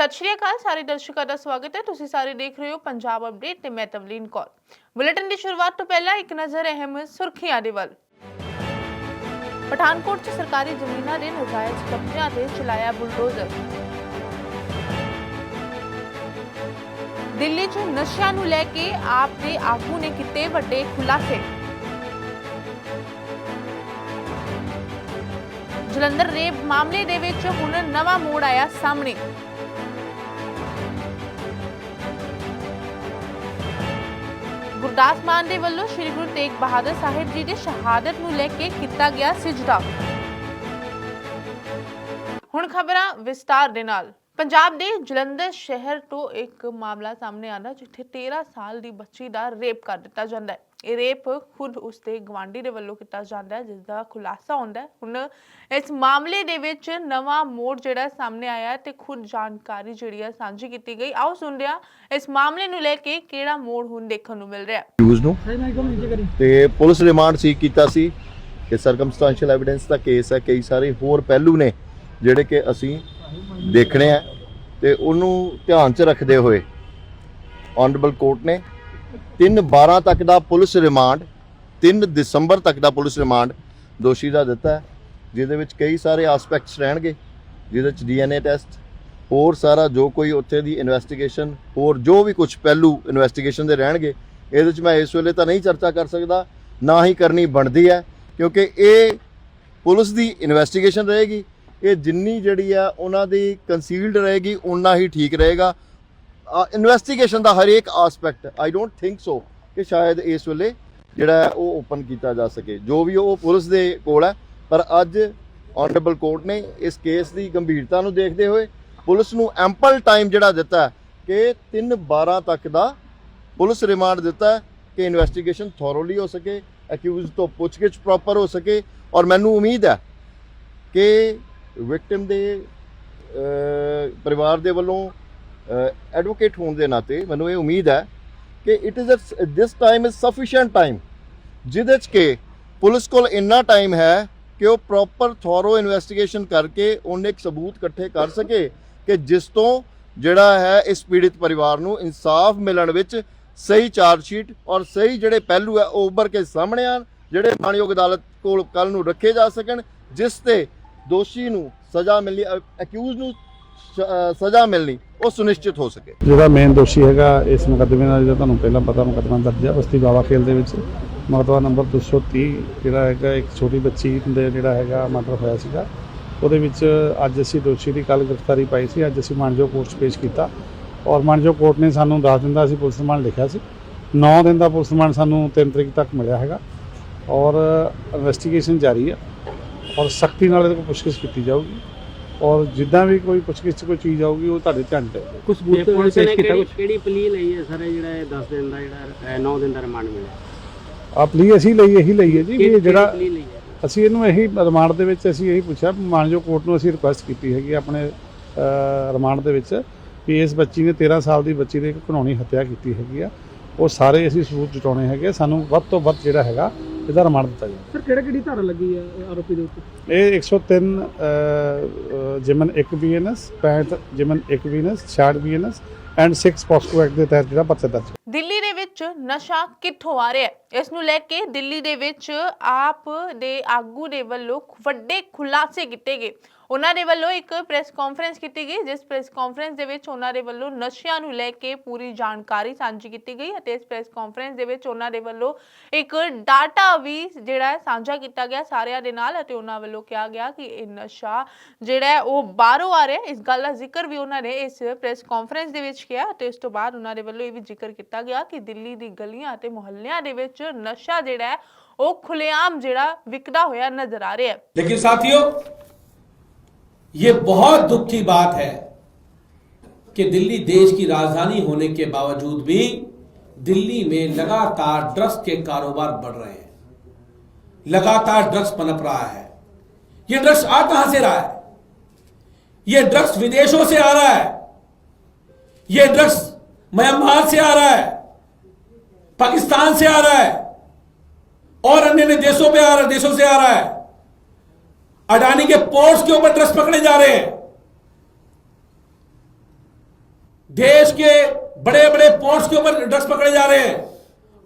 ਸਤਿ ਸ਼੍ਰੀ ਅਕਾਲ ਸਾਰੇ ਦਰਸ਼ਕਾਂ ਦਾ ਸਵਾਗਤ ਹੈ ਤੁਸੀਂ ਸਾਰੇ ਦੇਖ ਰਹੇ ਹੋ ਪੰਜਾਬ ਅਪਡੇਟ ਤੇ ਮੈਂ ਤਵਲੀਨ ਕੌਰ ਬੁਲੇਟਿਨ ਦੀ ਸ਼ੁਰੂਆਤ ਤੋਂ ਪਹਿਲਾਂ ਇੱਕ ਨਜ਼ਰ ਅਹਿਮ ਸੁਰਖੀਆਂ ਦੇ ਵੱਲ ਪਠਾਨਕੋਟ 'ਚ ਸਰਕਾਰੀ ਜ਼ਮੀਨਾਂ ਦੇ ਨਜਾਇਜ਼ ਕਬਜ਼ਿਆਂ ਤੇ ਚਲਾਇਆ ਬੁਲਡੋਜ਼ਰ ਦਿੱਲੀ 'ਚ ਨਸ਼ਿਆਂ ਨੂੰ ਲੈ ਕੇ ਆਪ ਦੇ ਆਗੂ ਨੇ ਕੀਤੇ ਵੱਡੇ ਖੁਲਾਸੇ ਜਲੰਧਰ ਰੇਪ ਮਾਮਲੇ ਦੇ ਵਿੱਚ ਹੁਣ ਨਵਾਂ ਮੋੜ ਆਇਆ ਸਾਹਮਣੇ ਗੁਰਦਾਸ ਮਾਨ ਦੇ ਵੱਲੋਂ ਸ੍ਰੀ ਗੁਰੂ ਤੇਗ ਬਹਾਦਰ ਸਾਹਿਬ ਜੀ ਦੀ ਸ਼ਹਾਦਤ ਨੂੰ ਲੈ ਕੇ ਕੀਤਾ ਗਿਆ ਸਿਜਦਾ। ਹੁਣ ਖਬਰਾਂ ਵਿਸਤਾਰ ਦੇ ਨਾਲ। ਪੰਜਾਬ ਦੇ ਜਲੰਧਰ ਸ਼ਹਿਰ ਤੋਂ ਇੱਕ ਮਾਮਲਾ ਸਾਹਮਣੇ ਆਉਂਦਾ, ਜਿੱਥੇ 13 ਸਾਲ ਦੀ ਬੱਚੀ ਦਾ ਰੇਪ ਕਰ ਦਿੱਤਾ ਜਾਂਦਾ ਹੈ। ਇਹ ਰੇਪ ਖੁਦ ਉਸਦੇ ਗਵਾਂਢੀ ਦੇ ਵੱਲੋਂ ਕੀਤਾ ਜਾਂਦਾ ਹੈ ਜਿਸ ਦਾ ਖੁਲਾਸਾ ਹੁੰਦਾ ਹੈ। ਹੁਣ ਇਸ ਮਾਮਲੇ ਦੇ ਵਿੱਚ ਨਵਾਂ ਮੋੜ ਜਿਹੜਾ ਸਾਹਮਣੇ ਆਇਆ ਤੇ ਖੁਦ ਜਾਣਕਾਰੀ ਜਿਹੜੀ ਹੈ ਸਾਂਝੀ ਕੀਤੀ ਗਈ। ਆਓ ਸੁਣਦੇ ਹਾਂ ਇਸ ਮਾਮਲੇ ਨੂੰ ਲੈ ਕੇ ਕਿਹੜਾ ਮੋੜ ਹੁਣ ਦੇਖਣ ਨੂੰ ਮਿਲ ਰਿਹਾ ਯੂਜ਼ ਨੂੰ? ਤੇ ਪੁਲਿਸ ਰਿਮਾਂਡ ਸੀ ਕੀਤਾ ਸੀ ਕਿ ਸਰਕਮਸਟੈਂਸ਼ੀਅਲ ਐਵੀਡੈਂਸ ਦਾ ਕੇਸ ਹੈ। ਕਈ ਸਾਰੇ ਹੋਰ ਪਹਿਲੂ ਨੇ ਜਿਹੜੇ ਕਿ ਅਸੀਂ ਦੇਖਣੇ ਆ ਤੇ ਉਹਨੂੰ ਧਿਆਨ 'ਚ ਰੱਖਦੇ ਹੋਏ ਆਨਰੇਬਲ ਕੋਰਟ ਨੇ 3 12 ਤੱਕ ਦਾ ਪੁਲਿਸ ਰਿਮਾਂਡ 3 ਦਸੰਬਰ ਤੱਕ ਦਾ ਪੁਲਿਸ ਰਿਮਾਂਡ ਦੋਸ਼ੀ ਦਾ ਦਿੱਤਾ ਹੈ, ਜਿਹਦੇ ਵਿੱਚ ਕਈ ਸਾਰੇ ਐਸਪੈਕਟਸ ਰਹਿਣਗੇ, ਜਿਹਦੇ ਵਿੱਚ ਡੀਐਨਏ ਟੈਸਟ ਹੋਰ ਸਾਰਾ ਜੋ ਕੋਈ ਉੱਥੇ ਦੀ ਇਨਵੈਸਟੀਗੇਸ਼ਨ ਹੋਰ ਜੋ ਵੀ ਕੁਝ ਪਹਿਲੂ ਇਨਵੈਸਟੀਗੇਸ਼ਨ ਦੇ ਰਹਿਣਗੇ, ਇਹਦੇ ਵਿੱਚ ਮੈਂ ਇਸ ਵੇਲੇ ਤਾਂ ਨਹੀਂ ਚਰਚਾ ਕਰ ਸਕਦਾ, ਨਾ ਹੀ ਕਰਨੀ ਬਣਦੀ ਹੈ, ਕਿਉਂਕਿ ਇਹ ਪੁਲਿਸ ਦੀ ਇਨਵੈਸਟੀਗੇਸ਼ਨ ਰਹੇਗੀ, ਇਹ ਜਿੰਨੀ ਜਿਹੜੀ ਆ ਉਹਨਾਂ ਦੀ ਕੰਸੀਲਡ ਰਹੇਗੀ ਉਨਾ ਹੀ ਠੀਕ ਰਹੇਗਾ ਇਨਵੈਸਟੀਗੇਸ਼ਨ ਦਾ ਹਰੇਕ aspect I don't think so ਕਿ ਸ਼ਾਇਦ ਇਸ ਵੇਲੇ ਜਿਹੜਾ ਉਹ ਓਪਨ ਕੀਤਾ ਜਾ ਸਕੇ। ਜੋ ਵੀ ਉਹ ਪੁਲਿਸ ਦੇ ਕੋਲ ਹੈ, ਪਰ ਅੱਜ ਆਨਰੇਬਲ ਕੋਰਟ ਨੇ ਇਸ ਕੇਸ ਦੀ ਗੰਭੀਰਤਾ ਨੂੰ ਦੇਖਦੇ ਹੋਏ ਪੁਲਿਸ ਨੂੰ ਐਂਪਲ ਟਾਈਮ ਜਿਹੜਾ ਦਿੱਤਾ ਕਿ 3 12 ਤੱਕ ਦਾ ਪੁਲਿਸ ਰਿਮਾਂਡ ਦਿੱਤਾ ਕਿ ਇਨਵੈਸਟੀਗੇਸ਼ਨ ਥੋਰੋਲੀ ਹੋ ਸਕੇ ਅਕਿਊਜ਼ ਤੋਂ ਪੁੱਛਗਿੱਛ ਪ੍ਰੋਪਰ ਹੋ ਸਕੇ ਔਰ ਮੈਨੂੰ ਉਮੀਦ ਹੈ ਕਿ ਵਿਕਟਿਮ ਦੇ ਪਰਿਵਾਰ ਦੇ ਵੱਲੋਂ ਐਡਵੋਕੇਟ ਹੋਣ ਦੇ ਨਾਤੇ ਮੈਨੂੰ ਇਹ ਉਮੀਦ ਹੈ ਕਿ it is this time is sufficient time ਜਿਹਦੇ 'ਚ ਕਿ ਪੁਲਿਸ ਕੋਲ ਇੰਨਾ ਟਾਈਮ ਹੈ ਕਿ ਉਹ ਪ੍ਰੋਪਰ ਥੋਰੋ ਇਨਵੈਸਟੀਗੇਸ਼ਨ ਕਰਕੇ ਉਹਨੇ ਇੱਕ ਸਬੂਤ ਇਕੱਠੇ ਕਰ ਸਕੇ ਕਿ ਜਿਸ ਤੋਂ ਜਿਹੜਾ ਹੈ ਇਸ ਪੀੜਿਤ ਪਰਿਵਾਰ ਨੂੰ ਇਨਸਾਫ ਮਿਲਣ ਵਿੱਚ ਸਹੀ ਚਾਰਜ ਸ਼ੀਟ ਔਰ ਸਹੀ ਜਿਹੜੇ ਪਹਿਲੂ ਹੈ ਉਹ ਉੱਭਰ ਕੇ ਸਾਹਮਣੇ ਆਣ ਜਿਹੜੇ ਮਾਣਯੋਗ ਅਦਾਲਤ ਕੋਲ ਕੱਲ ਨੂੰ ਰੱਖੇ ਜਾ ਸਕਣ, ਜਿਸ ਤੇ ਦੋਸ਼ੀ ਨੂੰ ਸਜ਼ਾ ਮਿਲਣੀ ਅਕਿਊਜ਼ ਨੂੰ ਸਜ਼ਾ ਮਿਲਣੀ, ਉਹ ਸੁਨਿਸ਼ਚਿਤ ਹੋ ਸਕੇ। ਜਿਹੜਾ ਮੇਨ ਦੋਸ਼ੀ ਹੈਗਾ ਇਸ ਮੁਕੱਦਮੇ ਦਾ ਜਿਹੜਾ ਤੁਹਾਨੂੰ ਪਹਿਲਾਂ ਪਤਾ ਮੁਕੱਦਮਾ ਦਰਜ ਹੈ, ਬਸਤੀ ਬਾਵਾ ਖੇਲ ਦੇ ਵਿੱਚ। ਮੁਕੱਦਮਾ ਨੰਬਰ 230 ਜਿਹੜਾ ਹੈਗਾ ਇੱਕ ਛੋਟੀ ਬੱਚੀ ਦੇ ਜਿਹੜਾ ਹੈਗਾ ਮਰਡਰ ਹੋਇਆ ਸੀਗਾ। ਉਹਦੇ ਵਿੱਚ ਅੱਜ ਅਸੀਂ ਦੋਸ਼ੀ ਦੀ ਕੱਲ ਗ੍ਰਿਫਤਾਰੀ ਪਾਈ ਸੀ, ਅੱਜ ਅਸੀਂ ਮਾਨਜੋ ਕੋਰਟ 'ਚ ਪੇਸ਼ ਕੀਤਾ। ਔਰ ਮਾਨਜੋ ਕੋਰਟ ਨੇ ਸਾਨੂੰ ਦਸ ਦਿਨ ਦਾ ਅਸੀਂ ਪੁਲਿਸ ਰਿਮਾਂਡ ਲਿਖਿਆ ਸੀ। 9 ਦਿਨ ਦਾ ਪੁਲਿਸ ਰਿਮਾਂਡ ਸਾਨੂੰ 3 ਤਰੀਕ ਤੱਕ ਮਿਲਿਆ ਹੈਗਾ। ਔਰ ਇਨਵੈਸਟੀਗੇਸ਼ਨ ਜਾਰੀ ਹੈ। ਔਰ ਸਖਤੀ ਨਾਲ ਇਹਦੇ ਕੋਲ ਪੁੱਛਗਿੱਛ ਕੀਤੀ ਜਾਊਗੀ। ਔਰ ਜਿੱਦਾਂ ਵੀ ਕੋਈ ਪੁੱਛਗਿੱਛ 'ਚ ਕੋਈ ਚੀਜ਼ ਆਊਗੀ ਉਹ ਤੁਹਾਡੇ ਧਿਆਨ 'ਚ ਆਊਗੀ। ਕੁਝ ਤੇ ਬੂਥ ਪੁਲਿਸ ਪੇਸ਼ ਨੇ ਕੀਤਾ ਕਿਹੜੀ ਕੁਝ ਕਿਹੜੀ ਪਲੀ ਲਈ ਹੈ ਸਰ ਇਹ ਜਿਹੜਾ ਇਹ 10 ਦਿਨ ਦਾ ਜਿਹੜਾ 9 ਦਿਨ ਦਾ ਰਿਮਾਂਡ ਮਿਲਿਆ? ਆ ਪਲੀ ਅਸੀਂ ਲਈ ਇਹੀ ਲਈ ਹੈ ਜੀ ਵੀ ਕਿਹੜੀ ਜਿਹੜਾ ਲਈ ਹੈ? ਅਸੀਂ ਇਹਨੂੰ ਇਹੀ ਰਿਮਾਂਡ ਦੇ ਵਿੱਚ ਅਸੀਂ ਇਹੀ ਪੁੱਛਿਆ ਮਾਨਜੋ ਕੋਰਟ ਨੂੰ ਅਸੀਂ ਰਿਕੁਐਸਟ ਕੀਤੀ ਹੈਗੀ ਆਪਣੇ ਰਿਮਾਂਡ ਦੇ ਵਿੱਚ ਵੀ ਇਸ ਬੱਚੀ ਨੇ 13 ਸਾਲ ਦੀ ਬੱਚੀ ਦੀ ਇੱਕ ਘਿਨੌਣੀ ਹੱਤਿਆ ਕੀਤੀ ਹੈਗੀ ਆ। ਉਹ ਸਾਰੇ ਅਸੀਂ ਸਬੂਤ ਜੁਟਾਉਣੇ ਹੈਗੇ ਆ। ਸਾਨੂੰ ਵੱਧ ਤੋਂ ਵੱਧ ਜਿਹੜਾ ਹੈਗਾ ਇਹਦਾ ਰਿਮਾਂਡ ਦਿੱਤਾ ਜਾਵੇ ਸਰ ਕਿਹੜਾ ਕਿਹੜੀ ਧਾਰਾ ਲੱਗੀ ਇਹ ਆਰੋਪੀ ਦੇ ਉੱਤੇ? ਇਹ 103 ਅ, ਜਿਮਨ 1 ਬੀਐਨਐਸ 65 ਜਿਮਨ 1 BNS 66 BNS and 6 POCSO act ਦੇ ਤਹਿਤ ਜਿਹੜਾ ਪਰਚਾ ਦਰਜ ਦਿੱਲੀ ਦੇ ਵਿੱਚ ਨਸ਼ਾ ਕਿੱਥੋਂ ਆ ਰਿਹਾ ਹੈ? ਇਸ ਨੂੰ ਲੈ ਕੇ ਦਿੱਲੀ ਦੇ ਵਿੱਚ ਆਪ ਦੇ ਆਗੂ ਦੇ ਵੱਲੋਂ ਵੱਡੇ ਖੁਲਾਸੇ ਕੀਤੇ ਗਏ। ਉਹਨਾਂ ਦੇ ਵੱਲੋਂ ਇੱਕ ਪ੍ਰੈਸ ਕਾਨਫਰੰਸ ਕੀਤੀ ਗਈ, ਜਿਸ ਪ੍ਰੈਸ ਕਾਨਫਰੰਸ ਦੇ ਵਿੱਚ ਉਹਨਾਂ ਦੇ ਵੱਲੋਂ ਨਸ਼ਿਆਂ ਨੂੰ ਲੈ ਕੇ ਪੂਰੀ ਜਾਣਕਾਰੀ ਸਾਂਝੀ ਕੀਤੀ ਗਈ ਅਤੇ ਇਸ ਪ੍ਰੈਸ ਕਾਨਫਰੰਸ ਦੇ ਵਿੱਚ ਉਹਨਾਂ ਦੇ ਵੱਲੋਂ ਇੱਕ ਡਾਟਾ ਵੀ ਜਿਹੜਾ ਸਾਂਝਾ ਕੀਤਾ ਗਿਆ ਸਾਰਿਆਂ ਦੇ ਨਾਲ ਅਤੇ ਉਹਨਾਂ ਵੱਲੋਂ ਕਿਹਾ ਗਿਆ ਕਿ ਇਹ ਨਸ਼ਾ ਜਿਹੜਾ ਉਹ ਬਾਹਰੋਂ ਆ ਰਿਹਾ ਇਸ ਗੱਲ ਦਾ ਜ਼ਿਕਰ ਵੀ ਉਹਨਾਂ ਨੇ ਇਸ ਪ੍ਰੈਸ ਕਾਨਫਰੰਸ ਦੇ ਵਿੱਚ ਕਿਹਾ ਅਤੇ ਇਸ ਤੋਂ ਬਾਅਦ ਉਹਨਾਂ ਦੇ ਵੱਲੋਂ ਇਹ ਵੀ ਜ਼ਿਕਰ ਕੀਤਾ ਗਿਆ ਕਿ ਦਿੱਲੀ ਦੀ ਗਲੀਆਂ ਅਤੇ ਮੁਹੱਲਿਆਂ ਦੇ ਵਿੱਚ ਨਸ਼ਾ ਜਿਹੜਾ ਉਹ ਖੁੱਲੇਆਮ ਜਿਹੜਾ ਵਿਕਦਾ ਹੋਇਆ ਨਜ਼ਰ ਆ ਰਿਹਾ ਹੈ। ਲੇਕਿਨ ਸਾਥੀਓ ये बहुत दुख की बात है कि दिल्ली देश की राजधानी होने के बावजूद भी दिल्ली में लगातार ड्रग्स के कारोबार बढ़ रहे हैं। लगातार ड्रग्स पनप रहा है। ये ड्रग्स आ कहाँ से रहा है? ये ड्रग्स विदेशों से आ रहा है। ये ड्रग्स म्यांमार से आ रहा है। पाकिस्तान से आ रहा है। और अन्य अन्य देशों पे आ रहा है, देशों से आ रहा है। अडानी के पोर्ट्स के ऊपर ड्रग्स पकड़े जा रहे हैं। देश के बड़े बड़े पोर्ट्स के ऊपर ड्रग्स पकड़े जा रहे हैं।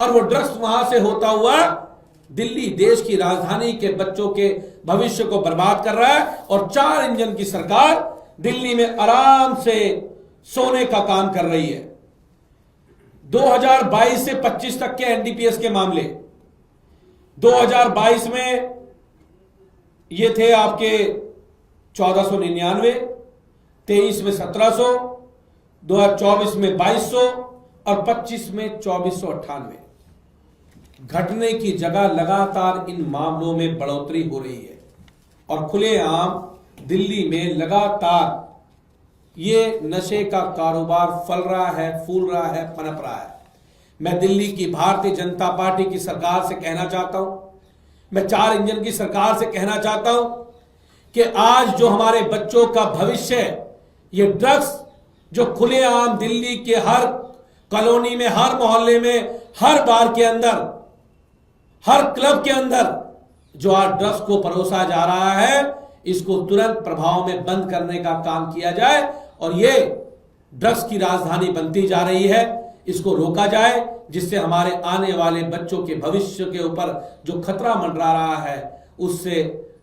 और वो ड्रग्स वहाँ से होता हुआ दिल्ली, देश की राजधानी के बच्चों के भविष्य को बर्बाद कर रहा है और चार इंजन की सरकार दिल्ली में आराम से सोने का काम कर रही है। 2022 से 25 तक के एनडीपीएस के मामले। 2022 में ये थे आपके चौदह सौ निन्यानवे, तेईस में सत्रह सौ, दो हज़ार चौबीस में बाईस सौ और पच्चीस में चौबीस सौ अट्ठानवे। घटने की जगह लगातार इन मामलों में बढ़ोतरी हो रही है और खुलेआम दिल्ली में लगातार ये नशे का कारोबार फल रहा है, फूल रहा है, पनप रहा है। मैं दिल्ली की भारतीय जनता पार्टी की सरकार से कहना चाहता हूँ मैं चार इंजन की सरकार से कहना चाहता हूँ कि आज जो हमारे बच्चों का भविष्य है, ये ड्रग्स जो खुलेआम दिल्ली के हर कॉलोनी में, हर मोहल्ले में, हर बार के अंदर, हर क्लब के अंदर जो आज ड्रग्स को परोसा जा रहा है, इसको तुरंत प्रभाव में बंद करने का काम किया जाए और ये ड्रग्स की राजधानी बनती जा रही है। इसको रोका जाए, जिससे हमारे आने वाले बच्चों के भविष्य के ऊपर जो खतरा मंडरा रहा है, उससे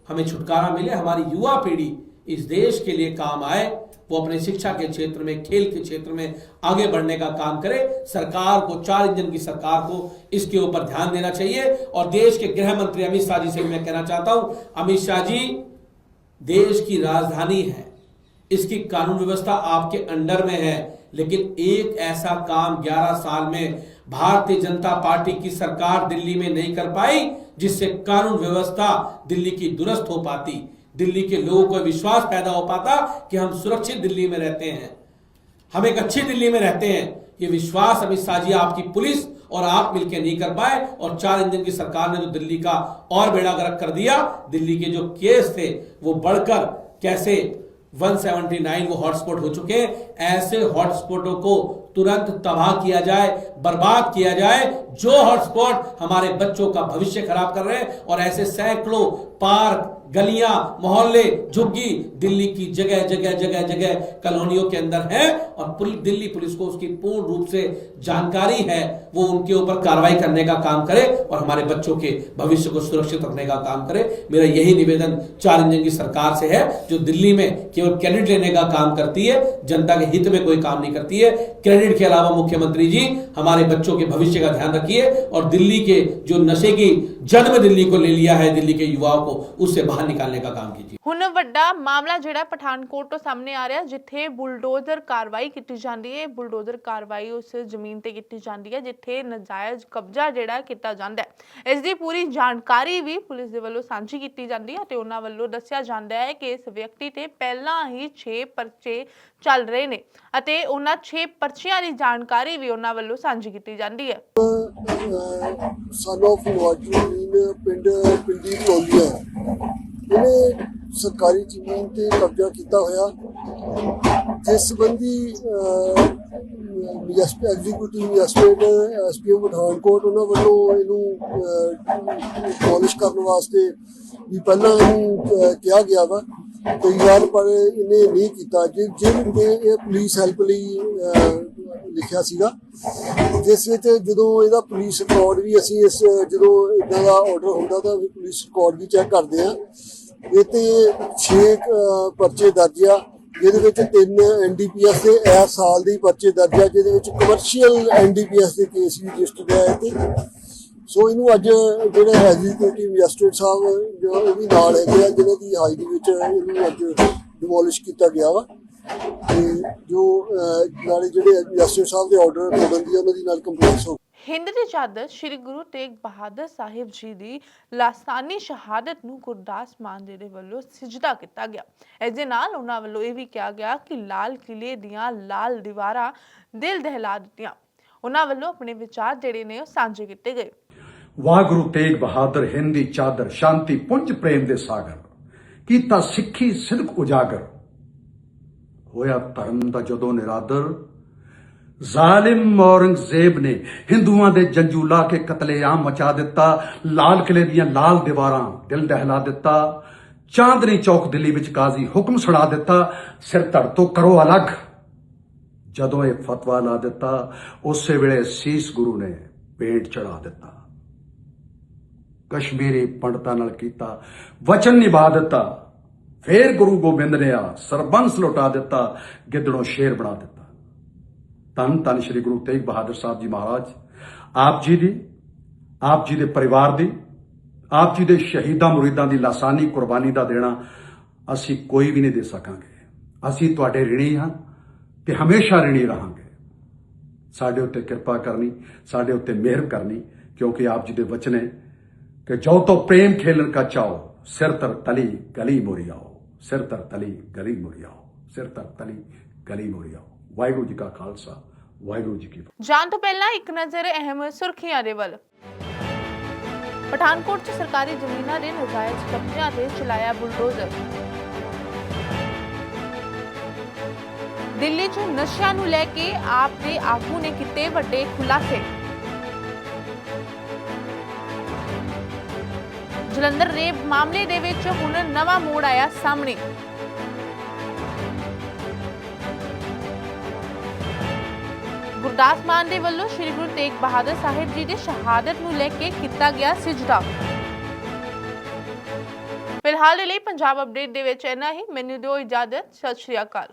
हमें छुटकारा मिले, हमारी युवा पीढ़ी इस देश के लिए काम आए, वो अपने शिक्षा के क्षेत्र में, खेल के क्षेत्र में आगे बढ़ने का काम करे। सरकार को, चार इंजन की सरकार को इसके ऊपर ध्यान देना चाहिए। और देश के गृह मंत्री अमित शाह जी से मैं कहना चाहता हूँ, अमित शाह जी, देश की राजधानी है। इसकी कानून व्यवस्था आपके अंडर में है। लेकिन एक ऐसा काम 11 साल में भारतीय जनता पार्टी की सरकार दिल्ली में नहीं कर पाई, जिससे कानून व्यवस्था दिल्ली की दुरुस्त हो पाती, दिल्ली के लोगों को विश्वास पैदा हो पाता कि हम सुरक्षित दिल्ली में रहते हैं। हम एक अच्छी दिल्ली में रहते हैं। ये विश्वास अमित शाह जी, आपकी पुलिस और आप मिलकर नहीं कर पाए और चार इंजन की सरकार ने तो दिल्ली का और बेड़ा गर्क कर दिया। दिल्ली के जो केस थे, वो बढ़कर कैसे 179 वो हॉटस्पॉट हो चुके ऐसे हॉटस्पॉटों को तुरंत तबाह किया जाए, बर्बाद किया जाए, जो हॉटस्पॉट हमारे बच्चों का भविष्य खराब कर रहे हैं। और ऐसे सैकड़ों पार्क गलियाँ, मोहल्ले, झुग्गी, दिल्ली की जगह जगह जगह जगह कॉलोनियों के अंदर है और दिल्ली पुलिस को उसकी पूर्ण रूप से जानकारी है, वो उनके ऊपर कार्रवाई करने का काम करे और हमारे बच्चों के भविष्य को सुरक्षित रखने का काम करे। मेरा यही निवेदन चार इंजन की सरकार से है, जो दिल्ली में केवल क्रेडिट लेने का काम करती है, जनता के हित में कोई काम नहीं करती है। क्रेडिट के अलावा मुख्यमंत्री जी, हमारे बच्चों के भविष्य का ध्यान रखिए और दिल्ली के जो नशे की जन्म दिल्ली को ले लिया है, दिल्ली के युवाओं को, उससे बाहर निकालने का काम कीजिए ਹੁਣ ਵੱਡਾ ਮਾਮਲਾ ਜਿਹੜਾ ਪਠਾਨਕੋਟ ਤੋਂ ਸਾਹਮਣੇ ਆ ਰਿਹਾ ਜਿੱਥੇ ਬੁਲਡੋਜ਼ਰ ਕਾਰਵਾਈ ਕੀਤੀ ਜਾਂਦੀ ਹੈ ਬੁਲਡੋਜ਼ਰ ਕਾਰਵਾਈ ਉਸ ਜ਼ਮੀਨ ਤੇ ਕੀਤੀ ਜਾਂਦੀ ਹੈ ਜਿੱਥੇ ਨਜਾਇਜ਼ ਕਬਜ਼ਾ ਜਿਹੜਾ ਕੀਤਾ ਜਾਂਦਾ ਹੈ ਇਸ ਦੀ ਪੂਰੀ ਜਾਣਕਾਰੀ ਵੀ ਪੁਲਿਸ ਦੇ ਵੱਲੋਂ ਸਾਂਝੀ ਕੀਤੀ ਜਾਂਦੀ ਹੈ ਤੇ ਉਹਨਾਂ ਵੱਲੋਂ ਦੱਸਿਆ ਜਾਂਦਾ ਹੈ ਕਿ ਇਸ ਵਿਅਕਤੀ ਤੇ ਪਹਿਲਾਂ ਹੀ 6 ਪਰਚੇ ਚੱਲ ਰਹੇ ਨੇ ਅਤੇ ਉਹਨਾਂ 6 ਪਰਚਿਆਂ ਦੀ ਜਾਣਕਾਰੀ ਵੀ ਉਹਨਾਂ ਵੱਲੋਂ ਸਾਂਝੀ ਕੀਤੀ ਜਾਂਦੀ ਹੈ ਸਨ ਆਫ ਨਵਾਜੂਦੀਨ ਪਿੰਡ ਪਿੰਡੀ ਟੋਲੀਆ ਇਹਨੇ ਸਰਕਾਰੀ ਜ਼ਮੀਨ ਤੇ ਕਬਜ਼ਾ ਕੀਤਾ ਹੋਇਆ। ਜਿਸ ਸੰਬੰਧੀ SP executive magistrate SPM Pathankot, ਉਹਨਾਂ ਵੱਲੋਂ ਇਹਨੂੰ ਪੋਲਿਸ਼ ਕਰਨ ਵਾਸਤੇ ਵੀ ਪਹਿਲਾਂ ਇਹਨੂੰ ਕਿਹਾ ਗਿਆ ਵਾ। ਕਈ ਵਾਰ ਪਰ ਇਹਨੇ ਨਹੀਂ ਕੀਤਾ। ਜਿ- ਜਿਹਨੇ ਇਹ ਪੁਲਿਸ ਹੈਲਪ ਲਈ ਲਿਖਿਆ ਸੀਗਾ। ਜਿਸ ਵਿੱਚ ਜਦੋਂ ਇਹਦਾ ਪੁਲਿਸ ਰਿਕਾਰਡ ਵੀ ਅਸੀਂ ਇਸ, ਜਦੋਂ ਇਦਾਂ ਦਾ ਆਰਡਰ ਹੁੰਦਾ ਤਾਂ ਪੁਲਿਸ ਰਿਕਾਰਡ ਵੀ ਚੈੱਕ ਕਰਦੇ ਆ ਇਹ ਤੇ 6 ਪਰਚੇ ਦਰਜ ਆ, ਜਿਹਦੇ ਵਿੱਚ ਤਿੰਨ ਐਨਡੀਪੀਐਸ ਦੇ ਇਸ ਸਾਲ ਦੇ ਪਰਚੇ ਦਰਜ ਆ, ਜਿਹਦੇ ਵਿੱਚ ਕਮਰਸ਼ੀਅਲ ਐਨਡੀਪੀਐਸ ਦੇ ਕੇਸ ਵੀ ਰਜਿਸਟਰਡ ਹੈ ਤੇ ਸੋ ਇਹਨੂੰ ਅੱਜ ਜਿਹੜੇ ਐਗਜ਼ੀਕਿਊਟਿਵ ਮੈਜਿਸਟ੍ਰੇਟ ਸਾਹਿਬ, ਜੋ ਇਹ ਵੀ ਨਾਲ ਹੈਗੇ ਆ ਜਿਹਨਾਂ ਦੀ ਹਾਜ਼ਰੀ ਵਿੱਚ ਇਹਨੂੰ ਅੱਜ ਡਿਮੋਲਿਸ਼ ਕੀਤਾ ਗਿਆ ਵਾ। ਤੇ ਜੋ ਨਾਲੇ ਜਿਹੜੇ ਮੈਜਿਸਟ੍ਰੇਟ ਸਾਹਿਬ ਦੇ ਆਰਡਰ ਪਾਬੰਦੀ ਦੀ ਉਹਨਾਂ ਦੀ ਨਾਲ ਕੰਪਲੀਟ ਹੋ ਹਿੰਦ ਦੀ ਚਾਦਰ ਸ੍ਰੀ ਗੁਰੂ ਤੇਗ ਬਹਾਦਰ ਸਾਹਿਬ ਜੀ ਦੀ ਲਾਸਾਨੀ ਸ਼ਹਾਦਤ ਨੂੰ ਗੁਰਦਾਸ ਮਾਨ ਦੇ ਵੱਲੋਂ ਸਿਜਦਾ ਕੀਤਾ ਗਿਆ। ਇਸ ਦੇ ਨਾਲ ਉਹਨਾਂ ਵੱਲੋਂ ਇਹ ਵੀ ਕਿਹਾ ਗਿਆ ਕਿ ਲਾਲ ਕਿਲੇ ਦੀਆਂ ਲਾਲ ਦੀਵਾਰਾਂ ਦਿਲ ਦਹਿਲਾ ਦਿੱਤੀਆਂ। ਉਹਨਾਂ ਵੱਲੋਂ ਆਪਣੇ ਵਿਚਾਰ ਜਿਹੜੇ ਨੇ ਉਹ ਸਾਂਝੇ ਕੀਤੇ ਗਏ। ਵਾਹਿਗੁਰੂ ਤੇਗ ਬਹਾਦਰ ਹਿੰਦੀ ਚਾਦਰ ਸ਼ਾਂਤੀ, ਪੁੰਜ ਪ੍ਰੇਮ ਦੇ ਸਾਗਰ, ਕੀਤਾ ਸਿੱਖੀ ਸਿਦਕ ਉਜਾਗਰ। ਹੋਇਆ ਧਰਮ ਦਾ ਜਦੋਂ ਨਿਰਾਦਰ ਜ਼ਾਲਿਮ ਔਰੰਗਜ਼ੇਬ ਨੇ ਹਿੰਦੂਆਂ ਦੇ ਜੰਜੂ ਲਾ ਕੇ ਕਤਲੇਆਮ ਮਚਾ ਦਿੱਤਾ, ਲਾਲ ਕਿਲੇ ਦੀਆਂ ਲਾਲ ਦੀਵਾਰਾਂ ਦਿਲ ਦਹਿਲਾ ਦਿੱਤਾ, ਚਾਂਦਨੀ ਚੌਕ ਦਿੱਲੀ ਵਿੱਚ ਕਾਜ਼ੀ ਹੁਕਮ ਸੁਣਾ ਦਿੱਤਾ, ਸਿਰ ਧੜ ਤੋਂ ਕਰੋ ਅਲੱਗ। ਜਦੋਂ ਇਹ ਫਤਵਾ ਲਾ ਦਿੱਤਾ, ਉਸੇ ਵੇਲੇ ਸੀਸ ਗੁਰੂ ਨੇ ਪੇਟ ਚੜਾ ਦਿੱਤਾ। ਕਸ਼ਮੀਰੀ ਪੰਡਤਾਂ ਨਾਲ ਕੀਤਾ, ਵਚਨ ਨਿਭਾ ਦਿੱਤਾ। ਫੇਰ ਗੁਰੂ ਗੋਬਿੰਦ ਨੇ ਆ ਸਰਬੰਸ ਲੁਟਾ ਦਿੱਤਾ, ਗਿੱਦੜੋਂ ਸ਼ੇਰ ਬਣਾ ਦਿੱਤਾ। ਧੰਨ ਧੰਨ ਸ੍ਰੀ ਗੁਰੂ ਤੇਗ ਬਹਾਦਰ ਸਾਹਿਬ ਜੀ ਮਹਾਰਾਜ। ਆਪ ਜੀ ਦੀ, ਆਪ ਜੀ ਦੇ ਪਰਿਵਾਰ ਦੀ, ਆਪ ਜੀ ਦੇ ਸ਼ਹੀਦਾਂ ਮੁਰੀਦਾਂ ਦੀ ਲਾਸਾਨੀ ਕੁਰਬਾਨੀ ਦਾ ਦੇਣਾ ਅਸੀਂ ਕੋਈ ਵੀ ਨਹੀਂ ਦੇ ਸਕਾਂਗੇ। ਅਸੀਂ ਤੁਹਾਡੇ ਰਿਣੀ ਹਾਂ ਤੇ ਹਮੇਸ਼ਾ ਰਿਣੀ ਰਹਾਂਗੇ। ਸਾਡੇ ਉੱਤੇ ਕਿਰਪਾ ਕਰਨੀ, ਸਾਡੇ ਉੱਤੇ ਮਿਹਰ ਕਰਨੀ, ਕਿਉਂਕਿ ਆਪ ਜੀ ਦੇ ਵਚਨ ਹੈ ਕਿ ਜੋ ਤੋ ਪ੍ਰੇਮ ਖੇਲਣ ਕਾ ਚਾਓ ਸਿਰ ਤਰ ਤਲੀ ਗਲੀ ਮੋਰੀ ਆਓ ਸਿਰ ਤਰ ਤਲੀ ਗਲੀ ਮੋਰੀ ਆਓ ਸਿਰ ਤਰ ਤਲੀ ਗਲੀ ਮੋਰੀ ਆਓ ਵਾਹਿਗੁਰੂ ਜੀ ਕਾ ਖਾਲਸਾ ਵਾਹਿਗੁਰੂ ਜੀ ਕੀ ਫਤਿਹ ਜਾਣ ਤੋਂ ਪਹਿਲਾਂ ਇੱਕ ਨਜ਼ਰ ਅਹਿਮ ਸੁਰਖੀਆਂ ਦੇ ਵੱਲ ਪਠਾਨਕੋਟ 'ਚ ਸਰਕਾਰੀ ਜ਼ਮੀਨਾਂ ਦੇ ਨਜਾਇਜ਼ ਕਬਜ਼ਿਆਂ ਤੇ ਚਲਾਇਆ ਬੁਲਡੋਜ਼ਰ ਦਿੱਲੀ 'ਚ ਨਸ਼ਿਆਂ ਨੂੰ ਲੈ ਕੇ ਆਪ ਦੇ ਆਗੂ ਨੇ ਕੀਤੇ ਵੱਡੇ ਖੁਲਾਸੇ ਜਲੰਧਰ ਰੇਪ ਮਾਮਲੇ ਦੇ ਵਿੱਚ ਹੁਣ ਨਵਾਂ ਮੋੜ ਆਇਆ ਸਾਹਮਣੇ ਗੁਰਦਾਸ ਮਾਨ ਦੇ ਵੱਲੋਂ ਸ੍ਰੀ ਗੁਰੂ ਤੇਗ ਬਹਾਦਰ ਸਾਹਿਬ ਜੀ ਦੀ ਸ਼ਹਾਦਤ ਨੂੰ ਲੈ ਕੇ ਕੀਤਾ ਗਿਆ ਸਿਜਦਾ। ਫਿਲਹਾਲ ਦੇ ਲਈ ਪੰਜਾਬ ਅਪਡੇਟ ਦੇ ਵਿੱਚ ਇੰਨਾ ਹੀ। ਮੈਨੂੰ ਦਿਓ ਇਜਾਜ਼ਤ। ਸਤਿ ਸ਼੍ਰੀ ਅਕਾਲ।